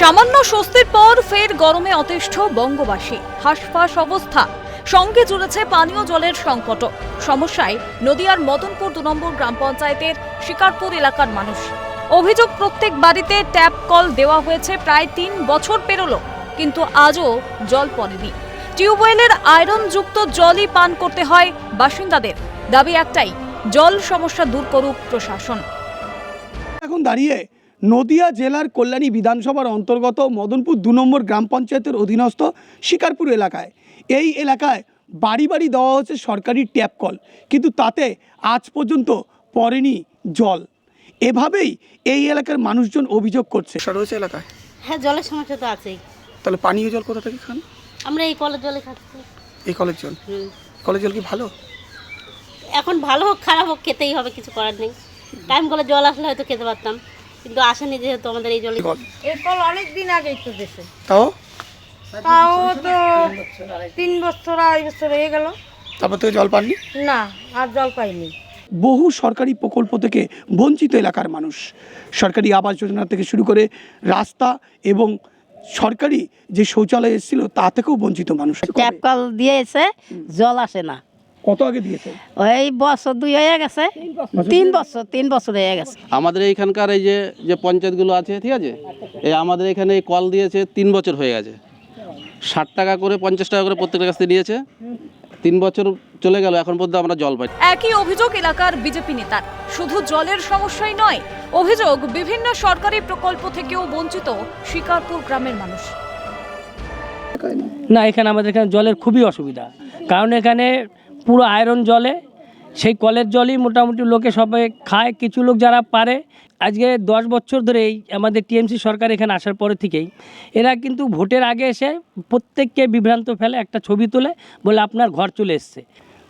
সামান্য স্বস্তির পর ফের গরমে অতিষ্ঠ বঙ্গবাসী। হাসফাস অবস্থা। সঙ্গে জুড়েছে পানীয় জলের সংকট সমস্যায় নদিয়ার মদনপুর দু নম্বর গ্রাম পঞ্চায়েতের শিকারপুর এলাকার মানুষ। অভিযোগ প্রত্যেক বাড়িতে ট্যাপ কল দেওয়া হয়েছে প্রায় তিন বছর পেরোলো, কিন্তু আজও জল পড়েনি। টিউবওয়েলের আয়রনযুক্ত জলই পান করতে হয় বাসিন্দাদের। দাবি একটাই, জল সমস্যা দূর করুক প্রশাসন। এখন দাঁড়িয়ে নদিয়া জেলার কল্যাণী বিধানসভার অন্তর্গত মদনপুর দু নম্বর গ্রাম পঞ্চায়েতের অধীনস্থ শিকারপুর এলাকায়। এই এলাকায় বাড়ি বাড়ি দেওয়া হচ্ছে সরকারি ট্যাপ কল কিন্তু তাতে আজ পর্যন্ত পড়েনি জল। এভাবেই এই এলাকার মানুষজন অভিযোগ করছে। রয়েছে এলাকায়? হ্যাঁ জলের সমস্যা তো আছেই। তাহলে পানীয় জল কোথা থেকে খান? আমরা এই কলের জলে খাচ্ছি। এই কলের জল? কলের জল কি ভালো? এখন ভালো হোক খারাপ হোক খেতেই হবে কিছু করার নেই। টাইম করে জল আসলে হয়তো খেতে পারতাম। কিন্তু আসেনি যেহেতু আমাদের এই জলে এই কল অনেক দিন আগেই তো দেশে তাও? তাও তো তিন বছর আড়াই বছর হয়ে গেল। তারপর থেকে জল পাননি? না আর জল পাইনি। বহু সরকারি প্রকল্প থেকে বঞ্চিত এলাকার মানুষ। সরকারি আবাস যোজনা থেকে শুরু করে রাস্তা এবং সরকারি যে শৌচালয় এসেছিল তা থেকেও বঞ্চিত মানুষ। ট্যাপ কল দিয়েছে জল আসে না। কত আগে দিয়েছে? ওই বছর দুই হয়ে গেছে। তিন বছর। তিন বছর হয়ে গেছে। আমাদের এইখানকার এই যে যে পঞ্চায়েতগুলো আছে ঠিক আছে? এই আমাদের এখানে এই কল দিয়েছে তিন বছর হয়ে গেছে। ষাট টাকা করে পঞ্চাশ টাকা করে প্রত্যেকটা কাছ থেকে নিয়েছে তিন বছর চলে গেল এখন পর্যন্ত আমরা জল পাই। একই অভিযোগ এলাকার বিজেপি নেতার। শুধু জলের সমস্যাই নয় অভিযোগ বিভিন্ন সরকারি প্রকল্প থেকেও বঞ্চিত শিকারপুর গ্রামের মানুষ। না এখানে আমাদের এখানে জলের খুবই অসুবিধা। কারণ এখানে পুরো আয়রন জলে, সেই কলের জলই মোটামুটি লোকে সবাই খায়। কিছু লোক যারা পারে, আজকে দশ বছর ধরে এই আমাদের টিএমসি সরকার এখানে আসার পরে থেকেই, এরা কিন্তু ভোটের আগে এসে প্রত্যেককে বিভ্রান্ত ফেলে, একটা ছবি তোলে, বলে আপনার ঘর চলে এসছে।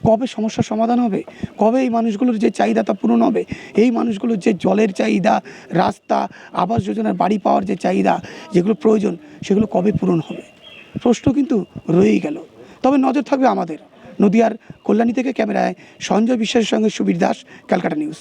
কবে সমস্যার সমাধান হবে? কবে এই মানুষগুলোর যে চাহিদা তা পূরণ হবে? এই মানুষগুলোর যে জলের চাহিদা, রাস্তা, আবাস যোজনার বাড়ি পাওয়ার যে চাহিদা, যেগুলো প্রয়োজন, সেগুলো কবে পূরণ হবে? প্রশ্ন কিন্তু রয়েই গেল। তবে নজর থাকবে আমাদের। নদিয়ার কল্যাণী থেকে ক্যামেরায় সঞ্জয় বিশ্বাসের সঙ্গে সুবীর দাস ক্যালকাটা নিউজ।